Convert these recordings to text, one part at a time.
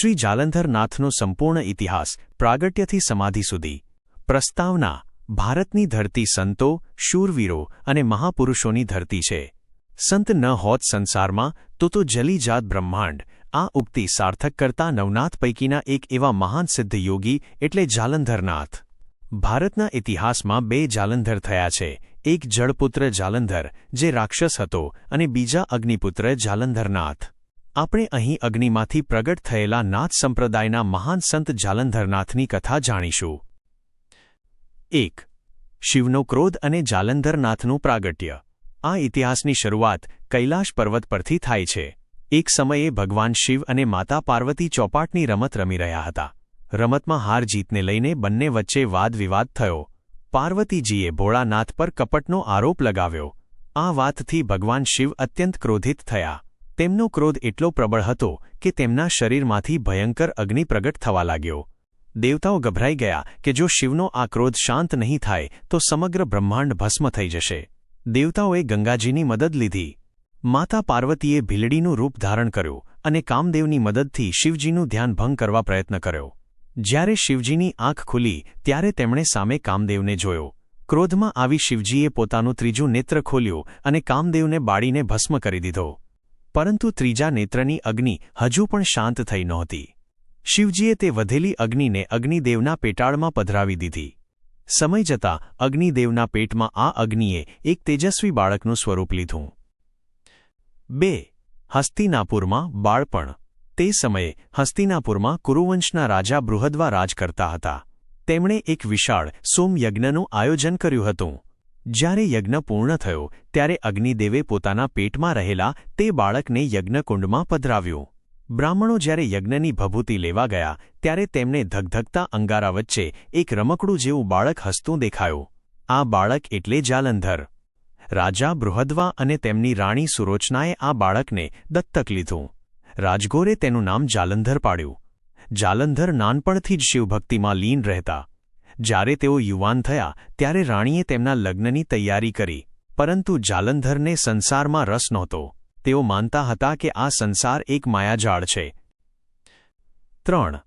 શ્રી જાલંધરનાથનો સંપૂર્ણ ઇતિહાસ પ્રાગટ્યથી સમાધિ સુધી. પ્રસ્તાવના, ભારતની ધરતી સંતો, શૂરવીરો અને મહાપુરુષોની ધરતી છે. સંત ન હોત સંસારમાં, તો તો જલીજાત બ્રહ્માંડ, આ ઉક્તિ સાર્થક કરતા નવનાથ પૈકીના એક એવા મહાન સિદ્ધ યોગી એટલે જાલંધરનાથ. ભારતના ઇતિહાસમાં બે જાલંધર થયા છે, એક જળપુત્ર જાલંધર, જે રાક્ષસ હતો, અને બીજા અગ્નિપુત્ર જાલંધરનાથ. આપણે અહીં અગ્નિમાંથી પ્રગટ થયેલા નાથ સંપ્રદાયના મહાન સંત જાલંધરનાથની કથા જાણીશું. એક, શિવનો ક્રોધ અને જાલંધરનાથનું પ્રાગટ્ય. આ ઇતિહાસની શરૂઆત કૈલાશ પર્વત પરથી થાય છે. એક સમયે ભગવાન શિવ અને માતા પાર્વતી ચોપાટની રમત રમી રહ્યા હતા. રમતમાં હાર જીતને લઈને બંને વચ્ચે વાદવિવાદ થયો. પાર્વતીજીએ ભોળાનાથ પર કપટનો આરોપ લગાવ્યો. આ વાતથી ભગવાન શિવ અત્યંત ક્રોધિત થયા. તેમનો ક્રોધ એટલો પ્રબળ હતો કે તેમના શરીરમાંથી ભયંકર અગ્નિ પ્રગટ થવા લાગ્યો. દેવતાઓ ગભરાઈ ગયા કે જો શિવનો આ ક્રોધ શાંત નહીં થાય, તો સમગ્ર બ્રહ્માંડ ભસ્મ થઈ જશે. દેવતાઓએ ગંગાજીની મદદ લીધી. માતા પાર્વતીએ ભીલડીનું રૂપ ધારણ કર્યું અને કામદેવની મદદથી શિવજીનું ધ્યાન ભંગ કરવા પ્રયત્ન કર્યો. જ્યારે શિવજીની આંખ ખુલી, ત્યારે તેમણે સામે કામદેવને જોયો. ક્રોધમાં આવી શિવજીએ પોતાનું ત્રીજું નેત્ર ખોલ્યું અને કામદેવને બાળીને ભસ્મ કરી દીધો. પરંતુ ત્રીજા નેત્રની અગ્નિ હજુ પણ શાંત થઈ નહોતી. શિવજીએ તે વધેલી અગ્નિને અગ્નિદેવના પેટાળમાં પધરાવી દીધી. સમય જતાં અગ્નિદેવના પેટમાં આ અગ્નિએ એક તેજસ્વી બાળકનું સ્વરૂપ લીધું. બે. હસ્તિનાપુરમાં બાળપણ. તે સમયે હસ્તિનાપુરમાં કુરુવંશના રાજા બૃહદ્વા રાજ કરતા હતા. તેમણે એક વિશાળ સોમયજ્ઞનું આયોજન કર્યું હતું. જ્યારે યજ્ઞ પૂર્ણ થયો, ત્યારે અગ્નિદેવે પોતાના પેટમાં રહેલા તે બાળકને યજ્ઞકુંડમાં પધરાવ્યું. બ્રાહ્મણો જ્યારે યજ્ઞની ભભૂતિ લેવા ગયા, ત્યારે તેમને ધગધગતા અંગારા વચ્ચે એક રમકડું જેવું બાળક હસતું દેખાયું. આ બાળક એટલે જાલંધર. રાજા બૃહદ્વા અને તેમની રાણી સુરોચનાએ આ બાળકને દત્તક લીધું. રાજગોરે તેનું નામ જાલંધર પાડ્યું. જાલંધર નાનપણથી જ શિવભક્તિમાં લીન રહેતા. જ્યારે તેઓ યુવાન થયા, ત્યારે રાણીએ તેમના લગ્નની તૈયારી કરી. પરંતુ જાલંધરને સંસારમાં રસ નહોતો. તેઓ માનતા હતા કે આ સંસાર એક માયાજાળ છે. ત્રણ.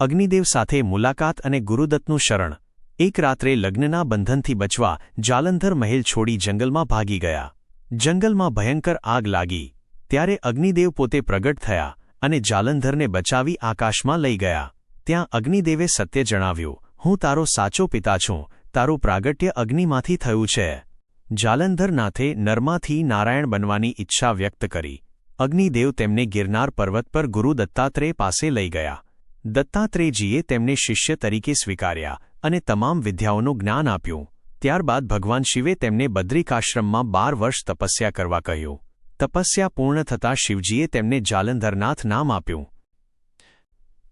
અગ્નિદેવ સાથે મુલાકાત અને ગુરુદત્તનું શરણ. એક રાત્રે લગ્નના બંધનથી બચવા, જાલંધર મહેલ છોડી જંગલમાં ભાગી ગયા. જંગલમાં ભયંકર આગ લાગી. ત્યારે અગ્નિદેવ પોતે પ્રગટ થયા અને જાલંધરને બચાવી આકાશમાં લઈ ગયા. ત્યાં અગ્નિદેવે સત્ય જણાવ્યું. હું તારો સાચો પિતા છું, તારું પ્રાગટ્ય અગ્નિમાંથી થયું છે. જાલંધરનાથે નર્માથી નારાયણ બનવાની ઈચ્છા વ્યક્ત કરી. અગ્નિદેવ તેમને ગિરનાર પર્વત પર ગુરુ દત્તાત્રેય પાસે લઈ ગયા. દત્તાત્રેયજીએ તેમને શિષ્ય તરીકે સ્વીકાર્યા અને તમામ વિદ્યાઓનું જ્ઞાન આપ્યું. ત્યારબાદ ભગવાન શિવે તેમને બદ્રિકાશ્રમમાં બાર વર્ષ તપસ્યા કરવા કહ્યું. તપસ્યા પૂર્ણ થતાં શિવજીએ તેમને જાલંધરનાથ નામ આપ્યું.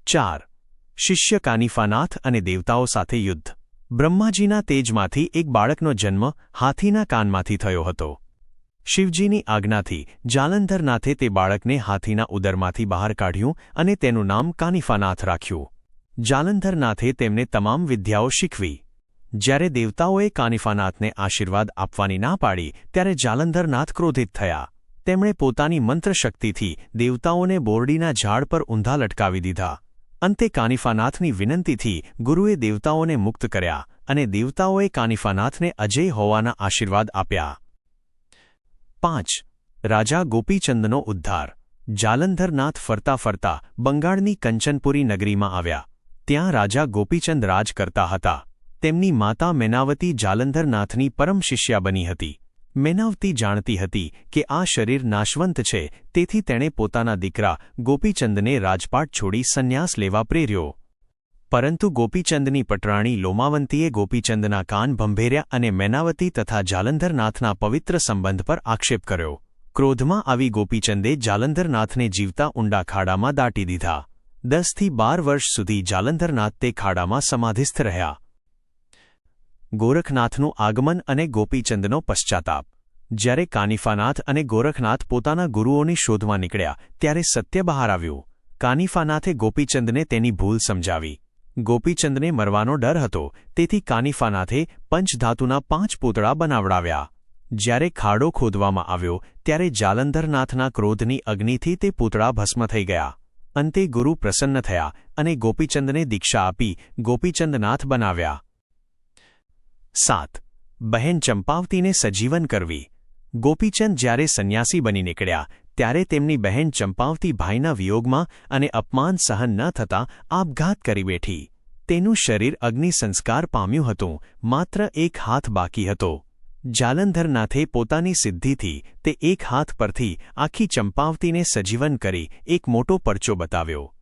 ચાર શિષ્ય કાનિફાનાથ અને દેવતાઓ સાથે યુદ્ધ. બ્રહ્માજીના તેજમાંથી એક બાળકનો જન્મ હાથીના કાનમાંથી થયો હતો. શિવજીની આજ્ઞાથી જાલંધરનાથે તે બાળકને હાથીના ઉદરમાંથી બહાર કાઢ્યું અને તેનું નામ કાનિફાનાથ રાખ્યું. જાલંધરનાથે તેમને તમામ વિદ્યાઓ શીખવી. જ્યારે દેવતાઓએ કાનિફાનાથને આશીર્વાદ આપવાની ના પાડી, ત્યારે જાલંધરનાથ ક્રોધિત થયા. તેમણે પોતાની મંત્રશક્તિથી દેવતાઓને બોરડીના ઝાડ પર ઊંધા લટકાવી દીધા. અંતે કાનિફાનાથની વિનંતીથી ગુરુએ દેવતાઓને મુક્ત કર્યા અને દેવતાઓએ કાનિફાનાથને અજય હોવાના આશીર્વાદ આપ્યા. પાંચ. રાજા ગોપીચંદનો ઉદ્ધાર. જાલંધરનાથ ફરતા ફરતા બંગાળની કંચનપુરી નગરીમાં આવ્યા. ત્યાં રાજા ગોપીચંદ રાજ કરતા હતા. તેમની માતા મેનાવતી જાલંધરનાથની પરમ શિષ્યા બની હતી. મેનાવતી જાણતી હતી કે આ શરીર નાશવંત છે, તેથી તેણે પોતાના દીકરા ગોપીચંદને રાજપાટ છોડી સંન્યાસ લેવા પ્રેર્યો. પરંતુ ગોપીચંદની પટરાણી લોમાવંતીએ ગોપીચંદના કાન ભંભેર્યા અને મેનાવતી તથા જાલંધરનાથના પવિત્ર સંબંધ પર આક્ષેપ કર્યો. ક્રોધમાં આવી ગોપીચંદે જાલંધરનાથને જીવતા ઊંડા ખાડામાં દાટી દીધા. દસથી બાર વર્ષ સુધી જાલંધરનાથ તે ખાડામાં સમાધિસ્થ રહ્યા. ગોરખનાથનું આગમન અને ગોપીચંદનો પશ્ચાતાપ. જ્યારે કાનિફાનાથ અને ગોરખનાથ પોતાના ગુરુઓની શોધમાં નીકળ્યા, ત્યારે સત્ય બહાર આવ્યું. કાનિફાનાથે ગોપીચંદને તેની ભૂલ સમજાવી. ગોપીચંદને મરવાનો ડર હતો, તેથી કાનિફાનાથે પંચધાતુના પાંચ પૂતળા બનાવડાવ્યા. જ્યારે ખાડો ખોદવામાં આવ્યો, ત્યારે જાલંધરનાથના ક્રોધની અગ્નિથી તે પૂતળા ભસ્મ થઈ ગયા. અંતે ગુરુ પ્રસન્ન થયા અને ગોપીચંદને દીક્ષા આપી ગોપીચંદનાથ બનાવ્યા. સાત. બહેન ચંપાવતીને સજીવન કરવી. ગોપીચંદ જ્યારે સંન્યાસી બની નીકળ્યા, ત્યારે તેમની બહેન ચંપાવતી ભાઈના વિયોગમાં અને અપમાન સહન ન થતાં આપઘાત કરી બેઠી. તેનું શરીર અગ્નિ સંસ્કાર પામ્યું હતું, માત્ર એક હાથ બાકી હતો. જાલંધરનાથે પોતાની સિદ્ધિથી તે એક હાથ પરથી આખી ચંપાવતીને સજીવન કરી એક મોટો પરચો બતાવ્યો.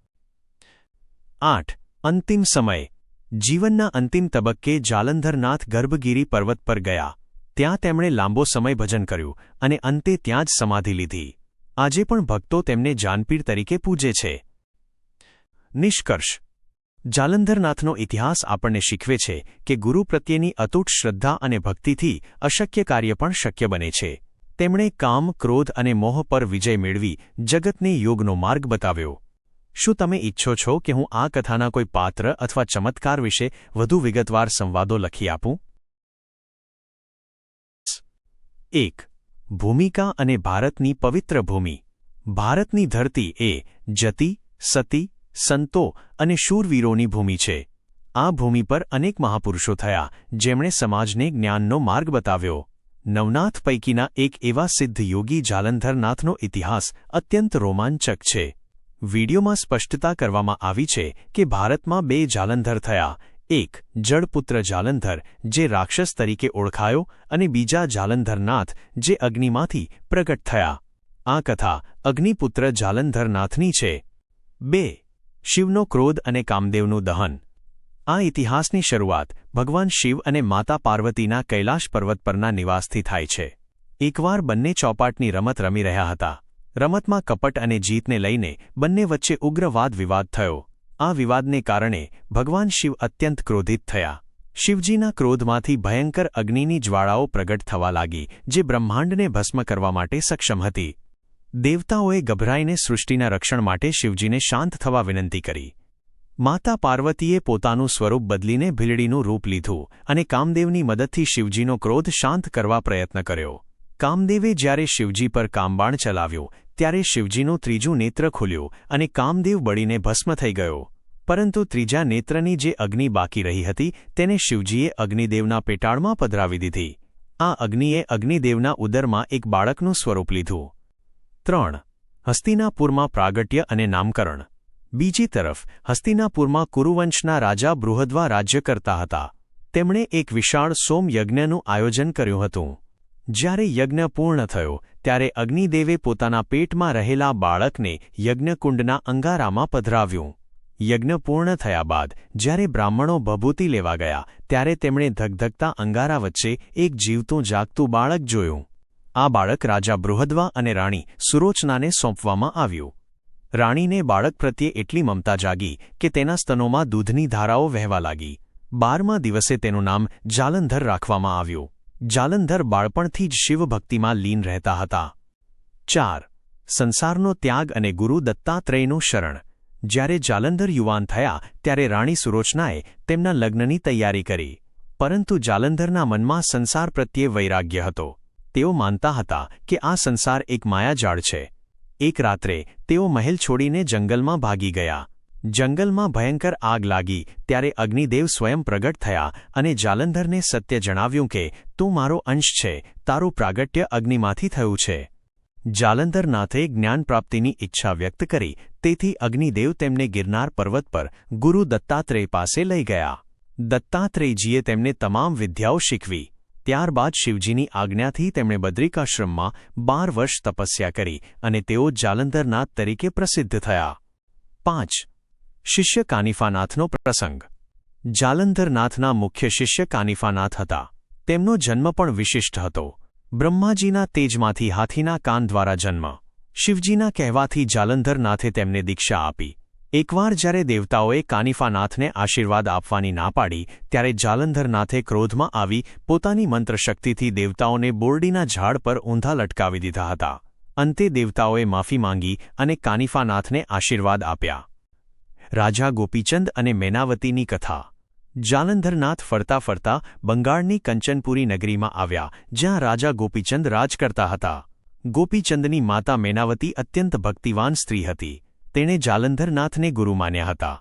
આઠ. અંતિમ સમય. જીવનના અંતિમ તબક્કે જાલંધરનાથ ગર્ભગીરી પર્વત પર ગયા. ત્યાં તેમણે લાંબો સમય ભજન કર્યું અને અંતે ત્યાં જ સમાધિ લીધી. આજે પણ ભક્તો તેમને જાનપીર તરીકે પૂજે છે. નિષ્કર્ષ. જાલંધરનાથનો ઇતિહાસ આપણને શીખવે છે કે ગુરુ પ્રત્યેની અતૂટ શ્રદ્ધા અને ભક્તિથી અશક્ય કાર્ય પણ શક્ય બને છે. તેમણે કામ, ક્રોધ અને મોહ પર વિજય મેળવી જગતને યોગનો માર્ગ બતાવ્યો. શું તમે ઇચ્છો છો કે હું આ કથાના કોઈ પાત્ર અથવા ચમત્કાર વિશે વધુ વિગતવાર સંવાદો લખી આપું? એક, ભૂમિકા અને ભારતની પવિત્ર ભૂમિ. ભારતની ધરતી એ જતી, સતી, સંતો અને શૂરવીરોની ભૂમિ છે. આ ભૂમિ પર અનેક મહાપુરુષો થયા, જેમણે સમાજને જ્ઞાનનો માર્ગ બતાવ્યો. નવનાથ પૈકીના એક એવા સિદ્ધ યોગી જાલંધરનાથનો ઇતિહાસ અત્યંત રોમાંચક છે. વિડીયોમાં સ્પષ્ટતા કરવામાં આવી છે કે ભારતમાં બે જાલંધર થયા એક જળપુત્ર જાલંધર, જે રાક્ષસ તરીકે ઓળખાયો અને બીજા જાલંધરનાથ, જે અગ્નિમાંથી પ્રગટ થયા. આ કથા અગ્નિપુત્ર જાલંધરનાથની છે. બે. શિવનો ક્રોધ અને કામદેવનું દહન. આ ઇતિહાસની શરૂઆત ભગવાન શિવ અને માતા પાર્વતીના કૈલાશ પર્વત પરના નિવાસથી થાય છે. એકવાર બંને ચોપાટની રમત રમી રહ્યા હતા. રમતમાં કપટ અને જીતને લઈને બંને વચ્ચે ઉગ્ર વાદ વિવાદ થયો. આ વિવાદને કારણે ભગવાન શિવ અત્યંત ક્રોધિત થયા. શિવજીના ક્રોધમાંથી ભયંકર અગ્નિની જ્વાળાઓ પ્રગટ થવા લાગી, જે બ્રહ્માંડને ભસ્મ કરવા માટે સક્ષમ હતી. દેવતાઓએ ગભરાઈને સૃષ્ટિના રક્ષણ માટે શિવજીને શાંત થવા વિનંતી કરી. માતા પાર્વતીએ પોતાનું સ્વરૂપ બદલીને ભીલડીનું રૂપ લીધું અને કામદેવની મદદથી શિવજીનો ક્રોધ શાંત કરવા પ્રયત્ન કર્યો. કામદેવે જ્યારે શિવજી પર કામબાણ ચલાવ્યો, ત્યારે શિવજીનું ત્રીજું નેત્ર ખુલ્યું અને કામદેવ બળીને ભસ્મ થઈ ગયો. પરંતુ ત્રીજા નેત્રની જે અગ્નિ બાકી રહી હતી, તેને શિવજીએ અગ્નિદેવના પેટાળમાં પધરાવી દીધી. આ અગ્નિએ અગ્નિદેવના ઉદરમાં એક બાળકનું સ્વરૂપ લીધું. ત્રણ. હસ્તિનાપુરમાં પ્રાગટ્ય અને નામકરણ. બીજી તરફ, હસ્તિનાપુરમાં કુરુવંશના રાજા બૃહદ્વા રાજ્ય કરતા હતા. તેમણે એક વિશાળ સોમયજ્ઞનું આયોજન કર્યું હતું. જ્યારે યજ્ઞ પૂર્ણ થયો, ત્યારે અગ્નિદેવે પોતાના પેટમાં રહેલા બાળકને યજ્ઞકુંડના અંગારામાં પધરાવ્યું. યજ્ઞ પૂર્ણ થયા બાદ, જ્યારે બ્રાહ્મણો ભભૂતિ લેવા ગયા, ત્યારે તેમણે ધગધગતા અંગારા વચ્ચે એક જીવતું જાગતું બાળક જોયું. આ બાળક રાજા બૃહદ્વા અને રાણી સુરોચનાને સોંપવામાં આવ્યું. રાણીને બાળક પ્રત્યે એટલી મમતા જાગી કે તેના સ્તનોમાં દૂધની ધારાઓ વહેવા લાગી. બારમા દિવસે તેનું નામ જાલંધર રાખવામાં આવ્યું. જાલંધર બાળપણથી જ શિવભક્તિમાં લીન રહેતા હતા. ચાર. સંસારનો ત્યાગ અને ગુરુ દત્તાત્રેયનું શરણ. જ્યારે જાલંધર યુવાન થયા, ત્યારે રાણી સુરોચનાએ તેમના લગ્નની તૈયારી કરી. પરંતુ જાલંધરના મનમાં સંસાર પ્રત્યે વૈરાગ્ય હતો. તેઓ માનતા હતા કે આ સંસાર એક માયાજાળ છે. એક રાત્રે, તેઓ મહેલ છોડીને જંગલમાં ભાગી ગયા. જંગલમાં ભયંકર આગ લાગી ત્યારે અગ્નિદેવ સ્વયં પ્રગટ થયા અને જાલંધરને સત્ય જણાવ્યું કે, તું મારો અંશ છે, તારું પ્રાગટ્ય અગ્નિમાંથી થયું છે. જાલંધરનાથે જ્ઞાન પ્રાપ્તિની ઈચ્છા વ્યક્ત કરી, તેથી અગ્નિદેવ તેમને ગિરનાર પર્વત પર ગુરુ દત્તાત્રેય પાસે લઈ ગયા. દત્તાત્રેયજીએ તેમને તમામ વિદ્યાઓ શીખવી. ત્યારબાદ શિવજીની આજ્ઞાથી તેમણે બદ્રિકાશ્રમમાં બાર વર્ષ તપસ્યા કરી અને તેઓ જાલંધરનાથ તરીકે પ્રસિદ્ધ થયા. પાંચ શિષ્ય કાનિફાનાથનો પ્રસંગ. જાલંધરનાથના મુખ્ય શિષ્ય કાનિફાનાથ હતા. તેમનો જન્મ પણ વિશિષ્ટ હતો. બ્રહ્માજીના તેજમાંથી હાથીના કાન દ્વારા જન્મ. શિવજીના કહેવાથી જાલંધરનાથે તેમને દીક્ષા આપી. એકવાર જ્યારે દેવતાઓએ કાનિફાનાથને આશીર્વાદ આપવાની ના પાડી, ત્યારે જાલંધરનાથે ક્રોધમાં આવી પોતાની મંત્રશક્તિથી દેવતાઓને બોરડીના ઝાડ પર ઊંધા લટકાવી દીધા હતા. અંતે દેવતાઓએ માફી માંગી અને કાનિફાનાથને આશીર્વાદ આપ્યા. રાજા ગોપીચંદ અને મેનાવતીની કથા. જાલંધરનાથ ફરતા ફરતા બંગાળની કંચનપુરી નગરીમાં આવ્યા, જ્યાં રાજા ગોપીચંદ રાજ કરતા હતા. ગોપીચંદની માતા મેનાવતી અત્યંત ભક્તિવાન સ્ત્રી હતી. તેણે જાલંધરનાથને ગુરુ માન્યા હતા.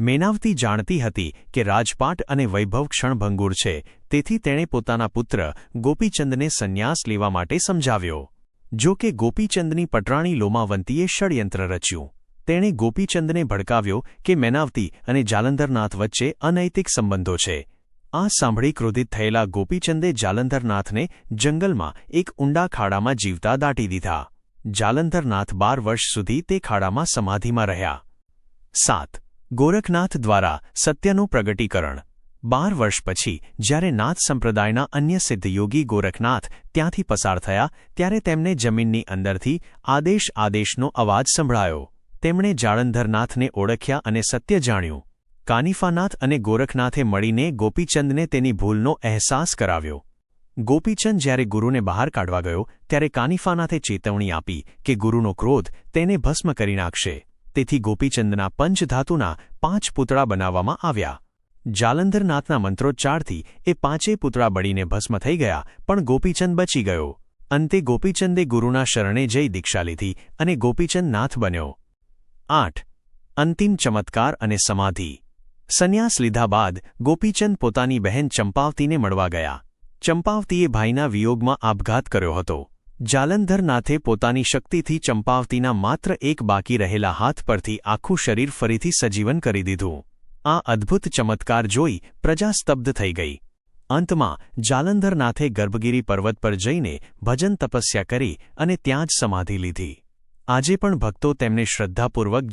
મેનાવતી જાણતી હતી કે રાજપાટ અને વૈભવ ક્ષણભંગુર છે, તેથી તેણે પોતાના પુત્ર ગોપીચંદને સંન્યાસ લેવા માટે સમજાવ્યો. જો કે ગોપીચંદની પટરાણી લોમાવંતીએ ષડયંત્ર રચ્યું. તેણે ગોપીચંદને ભડકાવ્યો કે મેનાવતી અને જાલંધરનાથ વચ્ચે અનૈતિક સંબંધો છે. આ સાંભળી ક્રોધિત થયેલા ગોપીચંદે જાલંધરનાથને જંગલમાં એક ઊંડા ખાડામાં જીવતા દાટી દીધા. જાલંધરનાથ બાર વર્ષ સુધી તે ખાડામાં સમાધિમાં રહ્યા. સાત. ગોરખનાથ દ્વારા સત્યનું પ્રગટીકરણ. બાર વર્ષ પછી, જ્યારે નાથ સંપ્રદાયના અન્ય સિદ્ધયોગી ગોરખનાથ ત્યાંથી પસાર થયા, ત્યારે તેમને જમીનની અંદરથી આદેશ આદેશનો અવાજ સંભળાયો. તેમણે જાળંધરનાથને ઓળખ્યા અને સત્ય જાણ્યું. કાનિફાનાથ અને ગોરખનાથે મળીને ગોપીચંદને તેની ભૂલનો અહેસાસ કરાવ્યો. ગોપીચંદ જ્યારે ગુરુને બહાર કાઢવા ગયો, ત્યારે કાનિફાનાથે ચેતવણી આપી કે ગુરુનો ક્રોધ તેને ભસ્મ કરી નાખશે. તેથી ગોપીચંદના પંચધાતુના પાંચ પૂતળા બનાવવામાં આવ્યા. જાલંધરનાથના મંત્રોચ્ચારથી એ પાંચેય પૂતળા બળીને ભસ્મ થઈ ગયા, પણ ગોપીચંદ બચી ગયો. અંતે ગોપીચંદે ગુરુના શરણે જઈ દીક્ષા લીધી અને ગોપીચંદ નાથ બન્યો. આઠ. અંતિમ ચમત્કાર અને સમાધિ. સંન્યાસ લીધા બાદ ગોપીચંદ પોતાની બહેન ચંપાવતીને મળવા ગયા. ચંપાવતીએ ભાઈના વિયોગમાં આપઘાત કર્યો હતો. જાલંધરનાથે પોતાની શક્તિથી ચંપાવતીના માત્ર એક બાકી રહેલા હાથ પરથી આખું શરીર ફરીથી સજીવન કરી દીધું. આ અદ્ભુત ચમત્કાર જોઈ પ્રજા સ્તબ્ધ થઈ ગઈ. અંતમાં જાલંધરનાથે ગર્ભગીરી પર્વત પર જઈને ભજન તપસ્યા કરી અને ત્યાં જ સમાધિ લીધી. આજે પણ ભક્તો તેમને શ્રદ્ધાપૂર્વક